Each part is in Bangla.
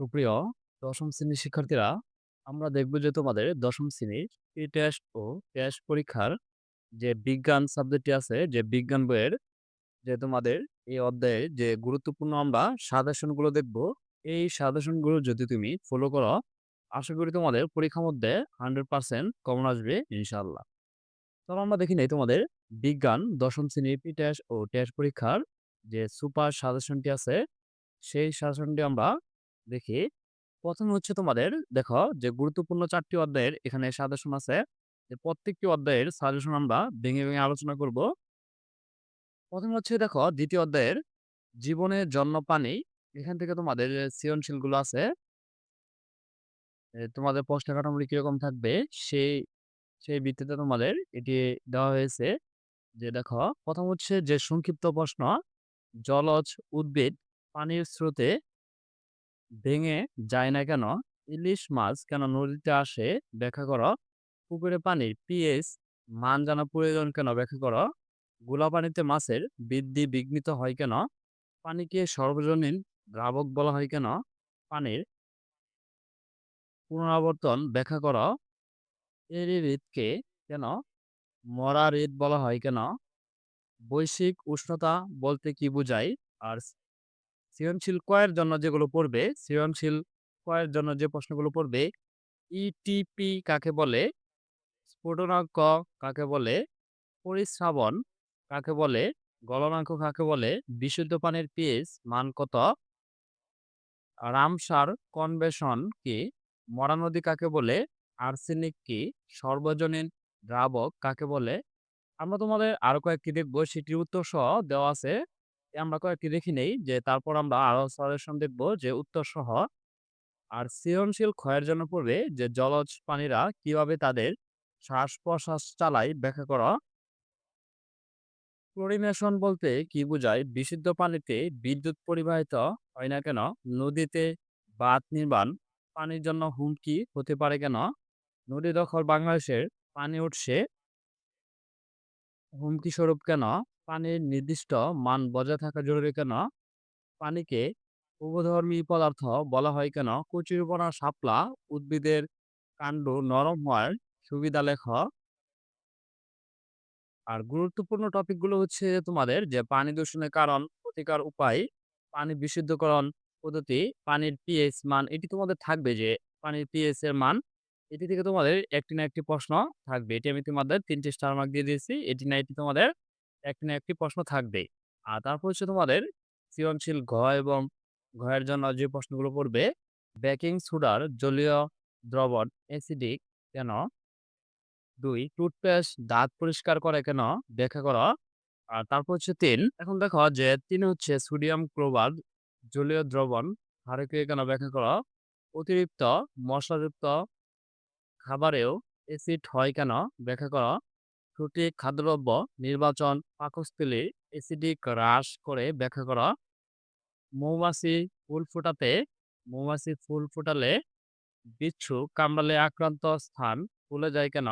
সুপ্রিয় দশম শ্রেণির শিক্ষার্থীরা, আমরা দেখব যে তোমাদের দশম শ্রেণির প্রি-টেস্ট ও টেস্ট পরীক্ষার যে বিজ্ঞান সাবজেক্টটি আছে, যে বিজ্ঞান বইয়ের যে তোমাদের এই অধ্যায়ে যে গুরুত্বপূর্ণ আমরা সাজেশনগুলো দেখব, এই সাজেশনগুলো যদি তুমি ফলো করো, আশা করি তোমাদের পরীক্ষার মধ্যে 100% কমন আসবে ইনশাআল্লাহ। তবে আমরা দেখি নেই তোমাদের বিজ্ঞান দশম শ্রেণির প্রি-টেস্ট ও টেস্ট পরীক্ষার যে সুপার সাজেশনটি আছে, সেই সাজেশনটি আমরা দেখি। ১ম হচ্ছে তোমাদের দেখো যে গুরুত্বপূর্ণ চারটি অধ্যায়ের এখানে সাজেশন আছে। যে প্রত্যেকটি অধ্যায়ের সাজেশন আমরা ভেঙে, ভেঙে আলোচনা করব। ১ম হচ্ছে দেখো ২য় অধ্যায়ের জীবনের জন্য পানি। এখান থেকে তোমাদের সৃজনশীলগুলো আছে তোমাদের প্রশ্ন কাঠামোটি কীরকম থাকবে সেই, সেই ভিত্তিতে তোমাদের এটি দেওয়া হয়েছে। যে দেখো প্রথম হচ্ছে যে সংক্ষিপ্ত প্রশ্ন, জলজ উদ্ভিদ পানির স্রোতে ভেঙে যায় না কেন? ইলিশ মাছ কেন নদীতে আসে ব্যাখ্যা করো। পুকুরে পানির পিএইচ মান জানা প্রয়োজন কেন ব্যাখ্যা করো। ঘোলা পানিতে মাছের বৃদ্ধি বিঘ্নিত হয় কেন? পানিকে সর্বজনীন দ্রাবক বলা হয় কেন? পানির পুনরাবর্তন ব্যাখ্যা করো। এরি হ্রদকে কেন মরা হ্রদ বলা হয় কেন? বৈশ্বিক উষ্ণতা বলতে কি বোঝায়? আর সৃজনশীল ক এর জন্য যেগুলো পড়বে, সৃজনশীল কয়ের জন্য যে প্রশ্নগুলো পড়বে, ইটিপি কাকে বলে? স্ফুটনাঙ্ক কাকে বলে? পরিশ্রাবণ কাকে বলে? গলনাঙ্ক কাকে বলে? বিশুদ্ধ পানির পিএইচ মান কত? রামসার কনভেশন কি? মরা নদী কাকে বলে? আর্সেনিক কি? সর্বজনীন দ্রাবক কাকে বলে? আমরা তোমাদের আরও কয়েকটি দেখব সেটির উত্তর সহ দেওয়া আছে। আমরা কয়েকটি দেখে নেই, যে তারপর আমরা আরও সাজেশন দেখব যে উত্তর সহ। আর সৃজনশীল ক্ষয়ের জন্য পড়বে যে জলজ প্রাণীরা কীভাবে তাদের শ্বাস-প্রশ্বাস চালায় ব্যাখ্যা করো। ক্লোরিনেশন বলতে কি বোঝায়? বিশুদ্ধ পানিতে বিদ্যুৎ পরিবাহিত হয় না কেন? নদীতে বাঁধ নির্মাণ পানির জন্য হুমকি হতে পারে কেন? নদী দখল বাংলাদেশের পানি উঠছে হুমকি স্বরূপ কেন? পানির নির্দিষ্ট মান বজায় থাকা জরুরি কেন? পানিকে উভধর্মী পদার্থ বলা হয় কেন? কচুরিপানা শাপলা উদ্ভিদের কাণ্ড নরম হওয়ার সুবিধা লেখ। আর গুরুত্বপূর্ণ টপিকগুলো হচ্ছে তোমাদের যে পানি দূষণের কারণ, প্রতিকার উপায়, পানি বিশুদ্ধকরণ পদ্ধতি, পানির পিএইচ মান এটি তোমাদের থাকবে যে পানির পিএইচ এর মান। এটি থেকে তোমাদের একটি না একটি প্রশ্ন থাকবে। এটি আমি তোমাদের ৩ টি স্টার মার্ক দিয়ে দিয়েছি। এটি না এটি তোমাদের একটি না একটি প্রশ্ন থাকবেই। আর তারপর হচ্ছে তোমাদের সৃজনশীল ঘ এবং ঘয়ের জন্য যে প্রশ্নগুলো পড়বে, বেকিং সোডার জলীয় দ্রবণ অ্যাসিডিক কেন? দুই টুথপেস্ট দাঁত পরিষ্কার করে কেন? ব্যাখ্যা করো। আর তারপর হচ্ছে ৩ এখন দেখো যে ৩ হচ্ছে সোডিয়াম ক্লোরাইড জলীয় দ্রবণ ক্ষারকীয় কেন? ব্যাখ্যা করো। অতিরিক্ত মশলাযুক্ত খাবারেও অ্যাসিড হয় কেন? ব্যাখ্যা করো। সঠিক খাদ্যদ্রব্য নির্বাচন পাকস্থলী অ্যাসিডিক হ্রাস করে ব্যাখ্যা করা মৌমাছি ফুল ফোটাতে মৌমাছি ফুল ফোটালে বিচ্ছু কামড়ালে আক্রান্ত স্থান ফুলে যায় কেন?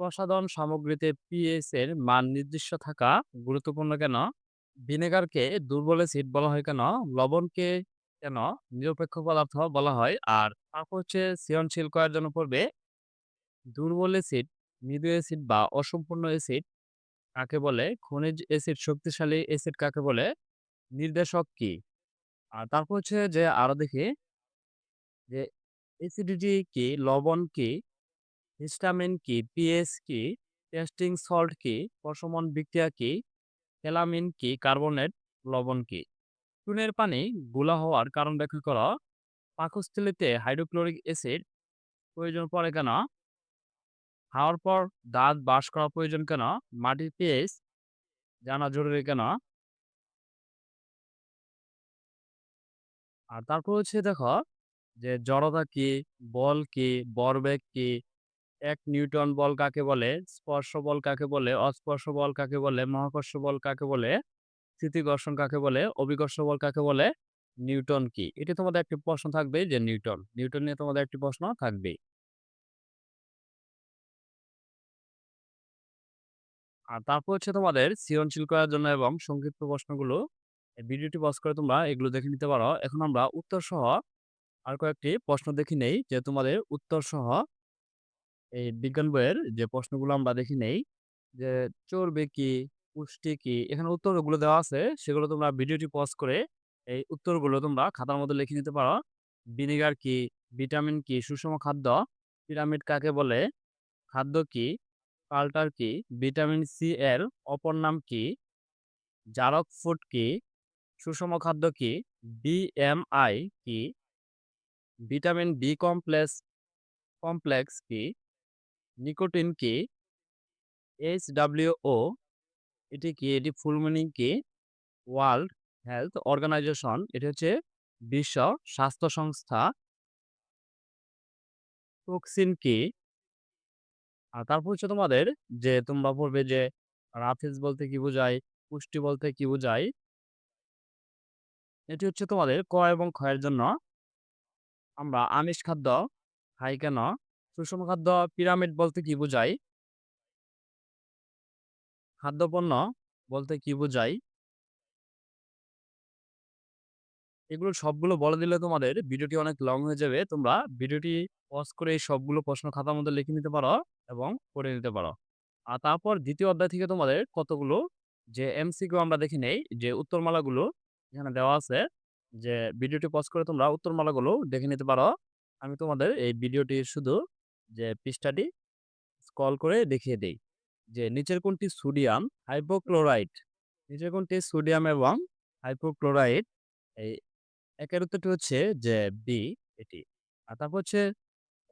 প্রসাধন সামগ্রীতে পিএইচ এর মান নির্দিষ্ট থাকা গুরুত্বপূর্ণ কেন? ভিনেগারকে দুর্বল অ্যাসিড বলা হয় কেন? লবণকে কেন নিরপেক্ষ পদার্থ বলা হয়? আর তারপর সৃজনশীল করার জন্য পড়বে দুর্বল অ্যাসিড, মৃদু অ্যাসিড বা অসম্পূর্ণ অ্যাসিড কাকে বলে? খনিজ অ্যাসিড, শক্তিশালী অ্যাসিড কাকে বলে? নির্দেশক কি? আর তারপর হচ্ছে যে আরও দেখি যে অ্যাসিডিটি কি? লবণ কি? হিস্টামিন কি? পিএইচ কি? টেস্টিং সল্ট কি? প্রশমন বিক্রিয়া কি? ক্যালামিন কি? কার্বনেট লবণ কি? চুনের পানি ঘোলা হওয়ার কারণ ব্যাখ্যা করো। পাকস্থলীতে হাইড্রোক্লোরিক অ্যাসিড প্রয়োজন পড়ে কেন? খাওয়ার পর দাঁত বাস করা প্রয়োজন কেন? মাটির পিএইচ জানা জরুরি কেন? আর তারপর হচ্ছে দেখো যে জড়তা কি? বল কি? ভরবেগ কি? এক নিউটন বল কাকে বলে? স্পর্শ বল কাকে বলে? অস্পর্শ বল কাকে বলে? মহাকর্ষ বল কাকে বলে? স্থিতিঘর্ষণ কাকে বলে? অভিকর্ষ বল কাকে বলে? নিউটন কি? এটি তোমাদের একটি প্রশ্ন থাকবে যে নিউটন। নিউটন নিয়ে তোমাদের একটি প্রশ্ন থাকবেই। আর তারপর হচ্ছে তোমাদের সৃজনশীল করার জন্য এবং সংক্ষিপ্ত প্রশ্নগুলো এই ভিডিওটি পজ করে তোমরা এগুলো দেখে নিতে পারো। এখন আমরা উত্তরসহ আর কয়েকটি প্রশ্ন দেখে নেই যে তোমাদের উত্তরসহ এই বিজ্ঞান বইয়ের যে প্রশ্নগুলো আমরা দেখে নেই যে চর্বি কি, পুষ্টি কি? এখানে উত্তরগুলো দেওয়া আছে সেগুলো তোমরা ভিডিওটি পজ করে এই উত্তরগুলো তোমরা খাতার মধ্যে লিখে নিতে পারো। ভিনেগার কি? ভিটামিন কি? সুষম খাদ্য, পিরামিড কাকে বলে? খাদ্য কি? কাল্টার কি? ভিটামিন সি এর অপর নাম কি? জারক ফুড কি? সুষম খাদ্য কি? বিএমআই কি? ভিটামিন বি কমপ্লেক্স কমপ্লেক্স কি? নিকোটিন কি? এইচডব্লিউও এটি কি? এটি ফুল মিনিং কি? ওয়ার্ল্ড হেলথ অর্গানাইজেশন, এটি হচ্ছে বিশ্ব স্বাস্থ্য সংস্থা। টক্সিন কি? আর তারপর হচ্ছে তোমাদের যে তোমরা পড়বে যে রাফেজ বলতে কি বোঝায়? পুষ্টি বলতে কি বোঝায়? এটি হচ্ছে তোমাদের ক এবং ক্ষয়ের জন্য আমরা আমিষ খাদ্য খাই কেন? সুষম খাদ্য পিরামিড বলতে কি বোঝায়? খাদ্যপণ্য বলতে কি বোঝায়? এগুলো সবগুলো বলে দিলে তোমাদের ভিডিওটি অনেক লং হয়ে যাবে। তোমরা ভিডিওটি পজ করে এই সবগুলো প্রশ্ন খাতার মধ্যে লিখে নিতে পারো এবং করে নিতে পারো। আর তারপর ২য় অধ্যায় থেকে তোমাদের কতগুলো যে এমসিকিউ আমরা দেখে নেই যে উত্তরমালাগুলো এখানে দেওয়া আছে। যে ভিডিওটি পজ করে তোমরা উত্তরমালাগুলো দেখে নিতে পারো। আমি তোমাদের এই ভিডিওটি শুধু যে পৃষ্ঠাটি স্ক্রল করে দেখিয়ে দেই। যে নিচের কোনটি সোডিয়াম হাইপোক্লোরাইট, নিচের কোনটি সোডিয়াম এবং হাইপোক্লোরাইট এই একের উত্তরটি হচ্ছে যে বি এটি। আর তারপর হচ্ছে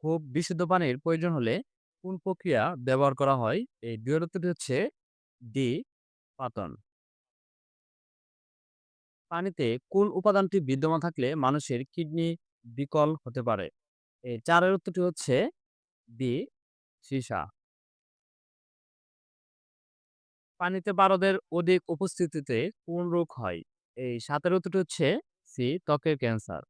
খুব বিশুদ্ধ পানির প্রয়োজন হলে কোন প্রক্রিয়া ব্যবহার করা হয়? এই ২ এর উত্তরটি হচ্ছে ডি পাতন। পানিতে কোন উপাদানটি বিদ্যমান থাকলে মানুষের কিডনি বিকল হতে পারে? এই ৪ এর উত্তরটি হচ্ছে বি সীসা। পানিতে বারদের অধিক উপস্থিতিতে কোন রোগ হয়? এই সাতের উত্তরটি হচ্ছে সি ত্বকের ক্যান্সার।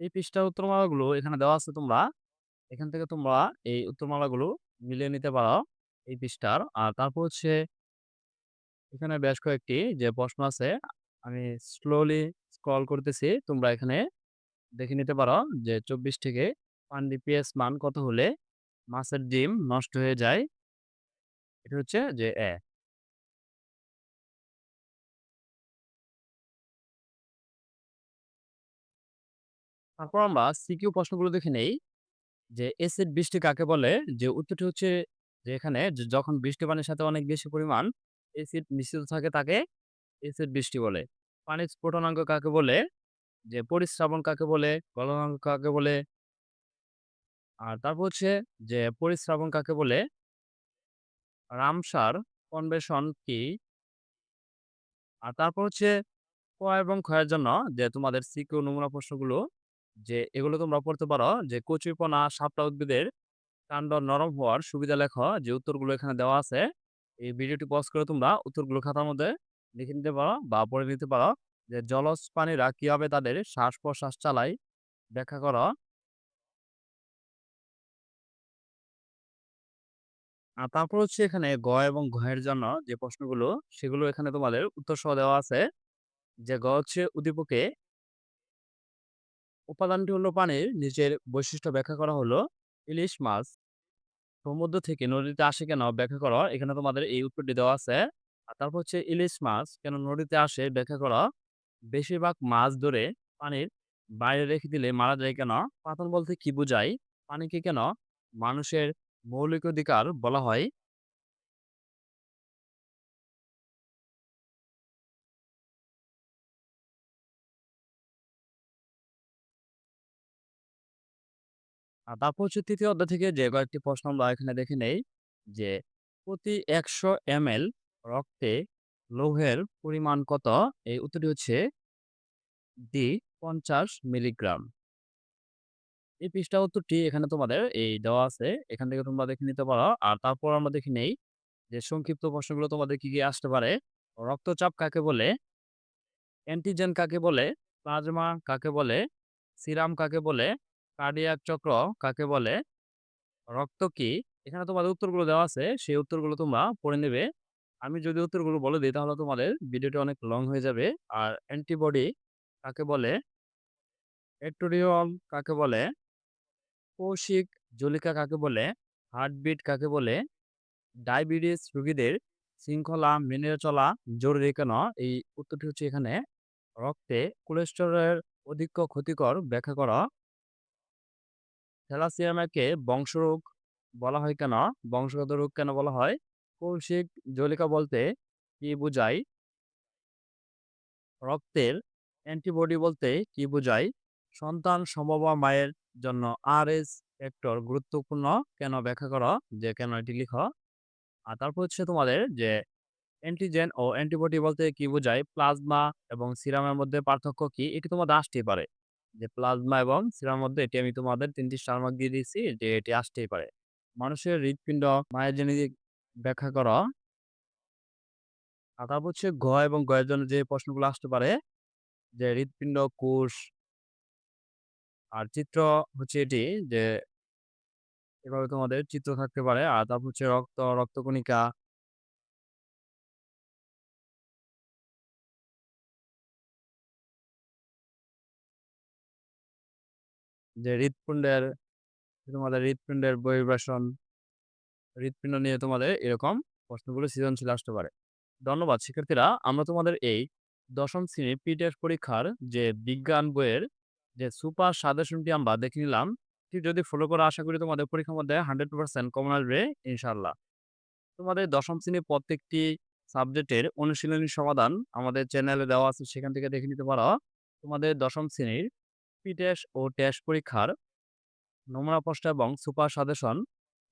এই পৃষ্ঠার উত্তরমালাগুলো এখানে দেওয়া আছে তোমরা এখান থেকে তোমরা এই উত্তরমালাগুলো মিলিয়ে নিতে পারো এই পৃষ্ঠার। আর তারপর হচ্ছে এখানে বেশ কয়েকটি যে প্রশ্ন আছে, আমি স্লোলি স্ক্রল করতেছি। তোমরা এখানে দেখে নিতে পারো যে ২৪ থেকে পানির পিএইচ মান কত হলে মাছের ডিম নষ্ট হয়ে যায়? এটা হচ্ছে যে এ। তারপর আমরা সিকিউ প্রশ্নগুলো দেখে নেই। যে এসিড বৃষ্টি কাকে বলে? যে উত্তরটি হচ্ছে যে এখানে যখন বৃষ্টি পানির সাথে অনেক বেশি পরিমাণ এসিড মিশ্রিত থাকে তাকে এসিড বৃষ্টি বলে। পানির স্ফুটনাঙ্ক কাকে বলে? যে পরিস্রাবণ কাকে বলে? গলনাঙ্ক কাকে বলে? আর তারপর হচ্ছে যে পরিস্রাবণ কাকে বলে? রামসার কনভেশন কি? আর তারপর হচ্ছে ক এবং ক্ষয়ের জন্য যে তোমাদের সিকিউ নমুনা প্রশ্নগুলো যে, এগুলো তোমরা পড়তে পারো যে, কচুরিপানা শাপলা উদ্ভিদের কাণ্ড নরম হওয়ার সুবিধা লেখ যে, উত্তরগুলো এখানে দেওয়া আছে। এই ভিডিওটি পজ করে তোমরা উত্তরগুলো খাতার মধ্যে লিখে নিতে পারো বা পড়ে নিতে পারো। যে, জলজ প্রাণীরা কীভাবে তাদের শ্বাস-প্রশ্বাস চালায় ব্যাখ্যা করো। আর তারপর হচ্ছে এখানে গ এবং ঘয়ের জন্য যে প্রশ্নগুলো, সেগুলো এখানে তোমাদের উত্তর সহ দেওয়া আছে। যে, গ হচ্ছে উদ্দীপকে উপাদানটি হলো পানির, নিচের বৈশিষ্ট্য ব্যাখ্যা করা হলো ইলিশ মাছ সমুদ্র থেকে নদীতে আসে কেন ব্যাখ্যা করা এখানে তোমাদের এই উত্তরটি দেওয়া আছে। আর তারপর হচ্ছে ইলিশ মাছ, কেন নদীতে আসে ব্যাখ্যা করা বেশিরভাগ মাছ ধরে পানির বাইরে রেখে দিলে মারা যায় কেন? পাতন বলতে কি বোঝায়? পানিকে কেন মানুষের মৌলিক অধিকার বলা হয়? আর তারপর হচ্ছে ৩য় অধ্যায় থেকে যে কয়েকটি প্রশ্ন আমরা এখানে দেখে নেই যে প্রতি ১০০ এমএল রক্তে লৌহের পরিমাণ কত? এই উত্তরটি হচ্ছে ডি ৫০ মিলিগ্রাম। এই পৃষ্ঠা উত্তরটি এখানে তোমাদের এই দেওয়া আছে। এখান থেকে তোমরা দেখে নিতে পারো। আর তারপর আমরা দেখে নেই যে সংক্ষিপ্ত প্রশ্নগুলো তোমাদের কি, কি আসতে পারে? রক্তচাপ কাকে বলে? অ্যান্টিজেন কাকে বলে? প্লাজমা কাকে বলে? সিরাম কাকে বলে? কার্ডিয়াক চক্র কাকে বলে? রক্ত কি? এখানে তোমাদের উত্তরগুলো দেওয়া আছে। সেই উত্তরগুলো তোমরা পড়ে নেবে। আমি যদি উত্তরগুলো বলে দিই, তাহলে তোমাদের ভিডিওটা অনেক লং হয়ে যাবে। আর অ্যান্টিবডি কাকে বলে? এট্রোডিওল কাকে বলে? কৌশিক জলিকা কাকে বলে? হার্টবিট কাকে বলে? ডায়াবেটিস রোগীদের শৃঙ্খলা মেনে চলা জরুরি কেন? এই উত্তরটি হচ্ছে এখানে, রক্তে কোলেস্টেরলের অধিক ক্ষতিকর ব্যাখ্যা করা। থ্যালাসিয়ামাকে বংশরোগ বলা হয় কেন? বংশগত রোগ কেন বলা হয়? কৌশিক জলিকা বলতে কি বোঝায়? রক্তের অ্যান্টিবডি বলতে কি বোঝায়? সন্তান সম্ভবা মায়ের জন্য আর এস ফ্যাক্টর গুরুত্বপূর্ণ কেন ব্যাখ্যা করো যে কেন এটি লিখো। আর তারপর হচ্ছে তোমাদের যে অ্যান্টিজেন ও অ্যান্টিবডি বলতে কি বোঝায়? প্লাজমা এবং সিরামের মধ্যে পার্থক্য কি? এটি তোমাদের আসতেই পারে। যে প্লাজমা এবং সিরামের মধ্যে এটি আমি তোমাদের ৩ টি স্টার দিয়ে দিয়েছি যে এটি আসতেই পারে। মানুষের হৃৎপিণ্ড মায়োজেনেটিক ব্যাখ্যা করো। আর তারপর হচ্ছে ঘ এবং গয়ের জন্য যে প্রশ্নগুলো আসতে পারে যে হৃৎপিণ্ড, কোষ আর চিত্র হচ্ছে এটি যে এভাবে তোমাদের চিত্র থাকতে পারে। আর তারপর হচ্ছে রক্ত, রক্তকণিকা যে হৃৎপিণ্ডের তোমাদের হৃৎপিণ্ডের বহির্বাসন, হৃৎপিণ্ড নিয়ে তোমাদের এরকম প্রশ্নগুলো সৃজনশীল আসতে পারে। ধন্যবাদ শিক্ষার্থীরা। আমরা তোমাদের এই দশম শ্রেণির প্রি-টেস্ট পরীক্ষার যে বিজ্ঞান বইয়ের যে সুপার সাজেশনটি আমরা দেখে নিলাম। যদি ফলো করো আশা করি তোমাদের পরীক্ষার মধ্যে 100% কমন আসবে ইনশাআল্লাহ। তোমাদের দশম শ্রেণির প্রত্যেকটি সাবজেক্টের অনুশীলনী সমাধান আমাদের চ্যানেলে দেওয়া আছে সেখান থেকে দেখে নিতে পারো। তোমাদের দশম শ্রেণির প্রি-টেস্ট ও টেস্ট পরীক্ষার নমুনা প্রশ্ন এবং সুপার সাজেশন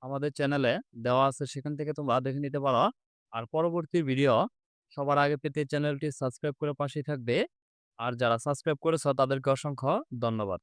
আমাদের চ্যানেলে দেওয়া আছে, সেখান থেকে তোমরা দেখে নিতে পারো। আর পরবর্তী ভিডিও সবার আগে পেতে চ্যানেলটি সাবস্ক্রাইব করে পাশেই থাকবে। আর যারা সাবস্ক্রাইব করেছ তাদেরকে অসংখ্য ধন্যবাদ।